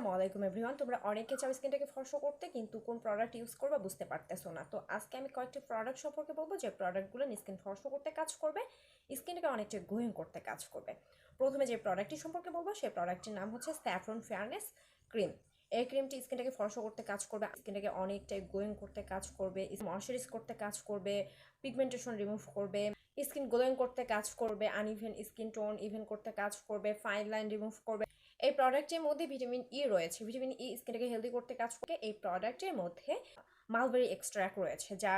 আসসালামু আলাইকুম এভরিওয়ান তোমরা অনেকে চাও স্কিনটাকে ফর্স করতে, কিন্তু কোন প্রোডাক্ট ইউজ করবে বুঝতে পারতেছো না। তো আজকে আমি কয়েকটি প্রোডাক্ট সম্পর্কে বলব, যে প্রোডাক্টগুলো স্কিন ফর্স করতে কাজ করবে স্কিনটাকে অনেকটা গ্লোয়িং করতে কাজ করবে। প্রথমে যে প্রোডাক্টটি সম্পর্কে বলব, সেই প্রোডাক্টটির নাম হচ্ছে স্যাফরন ফেয়ারনেস ক্রিম এই ক্রিমটি স্কিনটাকে ফর্স করতে কাজ করবে স্কিনটাকে অনেকটাই গ্লোয়িং করতে কাজ করবে ময়শ্চারাইজ করতে কাজ করবে পিগমেন্টেশন রিমুভ করবে। স্কিন গ্লোয়িং করতে কাজ করবে আনইভেন স্কিন টোন ইভেন করতে কাজ করবে ফাইন লাইন রিমুভ করবে। এই প্রোডাক্টের মধ্যে ভিটামিন ই রয়েছে। ভিটামিন ই স্কিনটাকে হেলদি করতে কাজ করে এই প্রোডাক্টের মধ্যে মালবেরি এক্সট্রাক্ট রয়েছে, যা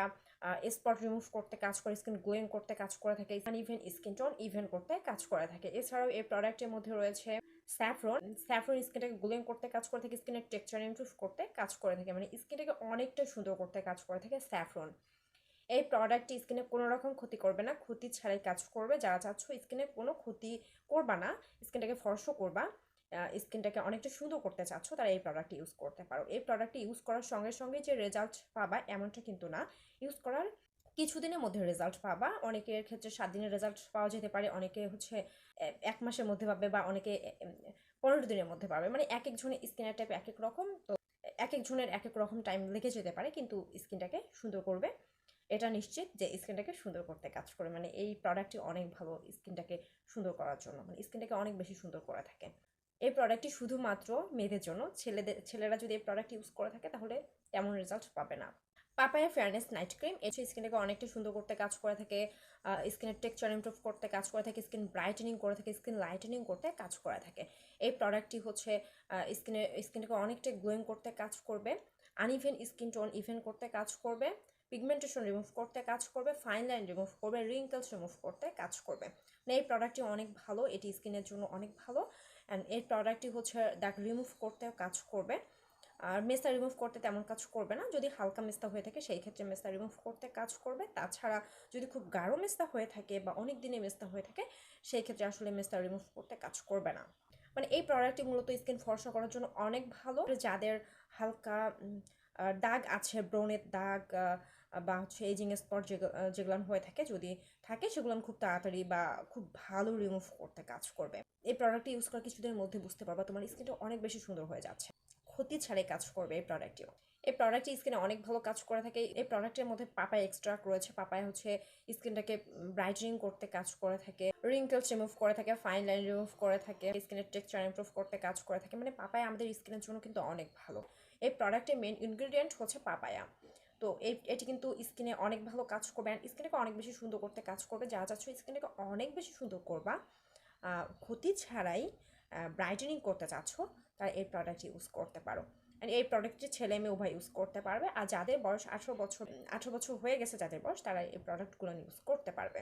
স্পট রিমুভ করতে কাজ করে স্কিন গ্লোয়িং করতে কাজ করে থাকে ইভেন স্কিন টোন ইভেন করতে কাজ করে থাকে। এছাড়াও এই প্রোডাক্টের মধ্যে রয়েছে স্যাফরন স্যাফরন স্কিনটাকে গ্লোয়িং করতে কাজ করে থাকে স্কিনের টেক্সচার ইমপ্রুভ করতে কাজ করে থাকে। মানে স্কিনটাকে অনেকটা সুন্দর করতে কাজ করে থাকে স্যাফরন এই প্রোডাক্টটি স্কিনে কোনো রকম ক্ষতি করবে না। ক্ষতি ছাড়াই কাজ করবে। যারা চাচ্ছ স্কিনে কোনো ক্ষতি করবা না স্কিনটাকে ফর্সও করবা। স্কিনটাকে অনেকটা সুন্দর করতে চাচ্ছ, তারা এই প্রোডাক্টটি ইউজ করতে পারো। এই প্রোডাক্টটি ইউজ করার সঙ্গে সঙ্গে যে রেজাল্ট পাবা এমনটা কিন্তু না। ইউজ করার কিছুদিনের মধ্যে রেজাল্ট পাবা। অনেকের ক্ষেত্রে সাত দিনের রেজাল্ট পাওয়া যেতে পারে, অনেকে হচ্ছে এক মাসের মধ্যে পাবে বা অনেকে পনেরো দিনের মধ্যে পাবে। মানে এক একজনের স্কিনের টাইপ এক এক রকম, তো এক একজনের এক এক রকম টাইম লেগে যেতে পারে, কিন্তু স্কিনটাকে সুন্দর করবে। এটা নিশ্চিত যে স্কিনটাকে সুন্দর করতে কাজ করে। মানে এই প্রোডাক্টটি অনেক ভালো স্কিনটাকে সুন্দর করার জন্য। মানে স্কিনটাকে অনেক বেশি সুন্দর করে থাকে। এই প্রোডাক্টটি শুধুমাত্র মেয়েদের জন্য। ছেলেদের, ছেলেরা যদি এই প্রোডাক্ট ইউজ করে থাকে তাহলে তেমন রেজাল্ট পাবে না। পাপায়া ফেয়ারনেস নাইট ক্রিম এটি স্কিনটাকে অনেকটা সুন্দর করতে কাজ করে থাকে। স্কিনের টেক্সচার ইমপ্রুভ করতে কাজ করে থাকে। স্কিন ব্রাইটেনিং করে থাকে। স্কিন লাইটেনিং করতে কাজ করে থাকে। এই প্রোডাক্টটি হচ্ছে স্কিনের স্কিনটাকে অনেকটা গ্লোয়িং করতে কাজ করবে। আনইভেন স্কিন টোন ইভেন করতে কাজ করবে। পিগমেন্টেশন রিমুভ করতে কাজ করবে ফাইন লাইন রিমুভ করবে রিঙ্কেলস রিমুভ করতে কাজ করবে। মানে এই প্রোডাক্টটি অনেক ভালো, এটি স্কিনের জন্য অনেক ভালো। অ্যান্ড এই প্রোডাক্টটি হচ্ছে দাগ রিমুভ করতে কাজ করবে। আর মেস্তা রিমুভ করতে তেমন কাজ করবে না। যদি হালকা মেস্তা হয়ে থাকে, সেই ক্ষেত্রে মেস্তা রিমুভ করতে কাজ করবে। তাছাড়া যদি খুব গাঢ় মেস্তা হয়ে থাকে বা অনেক দিনে মেস্তা হয়ে থাকে, সেই ক্ষেত্রে আসলে মেস্তা রিমুভ করতে কাজ করবে না। মানে এই প্রোডাক্টটি মূলত স্কিন ফর্সা করার জন্য অনেক ভালো। যাদের হালকা দাগ আছে, ব্রণের দাগ বা হচ্ছে এজিং স্পট যেগুলো হয়ে থাকে, যদি থাকে, সেগুলো খুব তাড়াতাড়ি বা খুব ভালো রিমুভ করতে কাজ করবে। এই প্রোডাক্টটি ইউজ করার কিছুদিনের মধ্যে বুঝতে পারবা তোমার স্কিনটা অনেক বেশি সুন্দর হয়ে যাচ্ছে। ক্ষতি ছাড়াই কাজ করবে এই প্রোডাক্টটিও এই প্রোডাক্টটি স্কিনে অনেক ভালো কাজ করে থাকে। এই প্রোডাক্টের মধ্যে পাপায় এক্সট্রাক্ট রয়েছে। পাপায় হচ্ছে স্কিনটাকে ব্রাইটেনিং করতে কাজ করে থাকে। রিঙ্কেলস রিমুভ করে থাকে ফাইন লাইন রিমুভ করে থাকে। স্কিনের টেক্সচার ইমপ্রুভ করতে কাজ করে থাকে। মানে পাপায় আমাদের স্কিনের জন্য কিন্তু অনেক ভালো। এই প্রোডাক্টের মেন ইনগ্রিডিয়েন্ট হচ্ছে পাপায়া। তো এই এটি কিন্তু স্কিনে অনেক ভালো কাজ করবে অ্যান্ড স্কিনটাকে অনেক বেশি সুন্দর করতে কাজ করবে। যা চাচ্ছ স্কিনটাকে অনেক বেশি সুন্দর করবা ক্ষতি ছাড়াই ব্রাইটেনিং করতে চাচ্ছ, তারা এই প্রোডাক্টটি ইউজ করতে পারো। অ্যান্ড এই প্রোডাক্টটি ছেলে মেয়ে উভয় ইউজ করতে পারবে। আর যাদের বয়স আঠেরো বছর আঠেরো বছর হয়ে গেছে যাদের বয়স, তারা এই প্রোডাক্টগুলো ইউজ করতে পারবে।